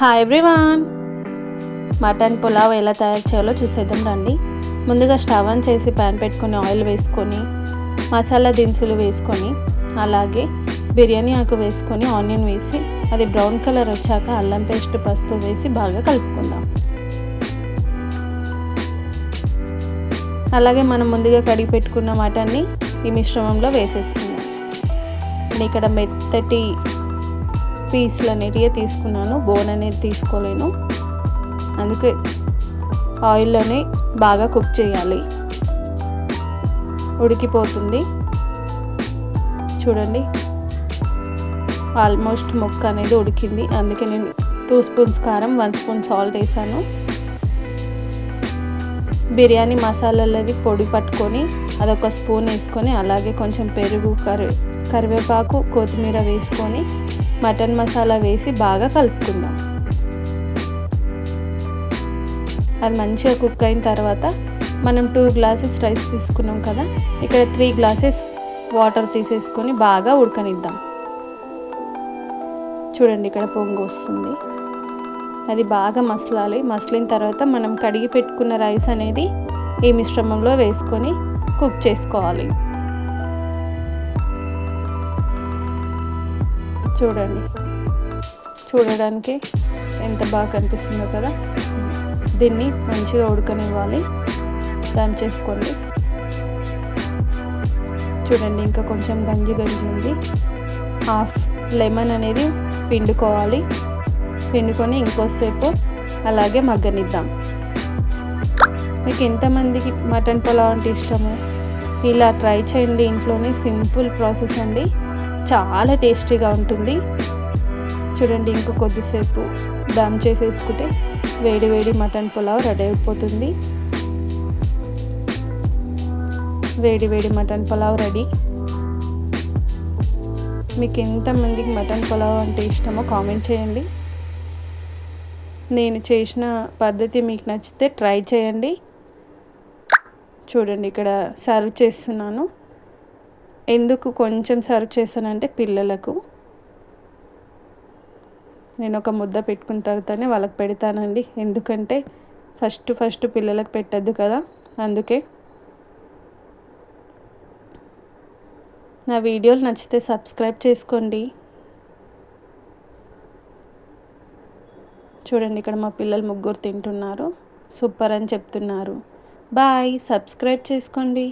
Hi everyone mutton pulao ఎలా తయారు చేయాలో చూసేద్దాం రండి. ముందుగా స్టవ్ ఆన్ చేసి ప్యాన్ పెట్టుకొని ఆయిల్ వేసుకొని మసాలా దినుసులు వేసుకొని అలాగే బిర్యానీ ఆకు వేసుకొని ఆనియన్ వేసి అది బ్రౌన్ కలర్ వచ్చాక అల్లం పేస్ట్ పసుపు వేసి బాగా కలుపుకుందాం. అలాగే మనం ముందుగా కడిగి పెట్టుకున్న మటన్ని ఈ మిశ్రమంలో వేసేసుకుందాం. ఇక్కడ మెత్తటి పీస్లు అనేటివి తీసుకున్నాను. బోన్ అనేది తీసుకోలేను. అందుకే ఆయిల్లోనే బాగా కుక్ చేయాలి. ఉడికిపోతుంది. చూడండి. ఆల్మోస్ట్ ముక్క అనేది ఉడికింది. అందుకే నేను టూ స్పూన్స్ కారం వన్ స్పూన్ సాల్ట్ వేసాను. బిర్యానీ మసాలాలది పొడి పట్టుకొని అదొక స్పూన్ వేసుకొని అలాగే కొంచెం పెరుగు కరి కరివేపాకు కొత్తిమీర వేసుకొని మటన్ మసాలా వేసి బాగా కలుపుకుందాం. అది మంచిగా కుక్ అయిన తర్వాత మనం టూ గ్లాసెస్ రైస్ తీసుకున్నాం కదా ఇక్కడ త్రీ గ్లాసెస్ వాటర్ తీసేసుకొని బాగా ఉడకనిద్దాం. చూడండి ఇక్కడ పొంగు వస్తుంది. అది బాగా మసలాలి. మసలిన తర్వాత మనం కడిగి పెట్టుకున్న రైస్ అనేది ఈ మిశ్రమంలో వేసుకొని కుక్ చేసుకోవాలి. చూడండి. చూడడానికి ఎంత బాగా కనిపిస్తుందో కదా. దీన్ని మంచిగా ఉడకనివ్వాలి. దాని చేసుకోండి. చూడండి ఇంకా కొంచెం గంజి గంజి ఉంది. హాఫ్ లెమన్ అనేది పిండుకోవాలి. పిండుకొని ఇంకోసేపు అలాగే మగ్గనిద్దాం. మీకు ఎంతమందికి మటన్ పులావ్ అంటే ఇష్టము? ఇలా ట్రై చేయండి ఇంట్లోనే. సింపుల్ ప్రాసెస్ అండి. చాలా టేస్టీగా ఉంటుంది. చూడండి ఇంకో కొద్దిసేపు దమ్ చేసేసుకుంటే వేడి వేడి మటన్ పులావ్ రెడీ అయిపోతుంది. వేడి వేడి మటన్ పులావ్ రెడీ. మీకు ఎంతమందికి మటన్ పులావ్ అంటే ఇష్టమో కామెంట్ చేయండి. నేను చేసిన పద్ధతి మీకు నచ్చితే ట్రై చేయండి. చూడండి ఇక్కడ సర్వ్ చేస్తున్నాను. ఎందుకు కొంచెం సర్వ్ చేశానంటే పిల్లలకు? నేను ఒక ముద్ద పెట్టుకున్న తర్వాతనే వాళ్ళకి పెడతానండి. ఎందుకంటే ఫస్ట్ ఫస్ట్ పిల్లలకు పెట్టద్దు కదా అందుకే. నా వీడియోలు నచ్చితే సబ్స్క్రైబ్ చేసుకోండి. చూడండి ఇక్కడ మా పిల్లలు ముగ్గురు తింటున్నారు. సూపర్ అని చెప్తున్నారు. బాయ్ సబ్స్క్రైబ్ చేసుకోండి.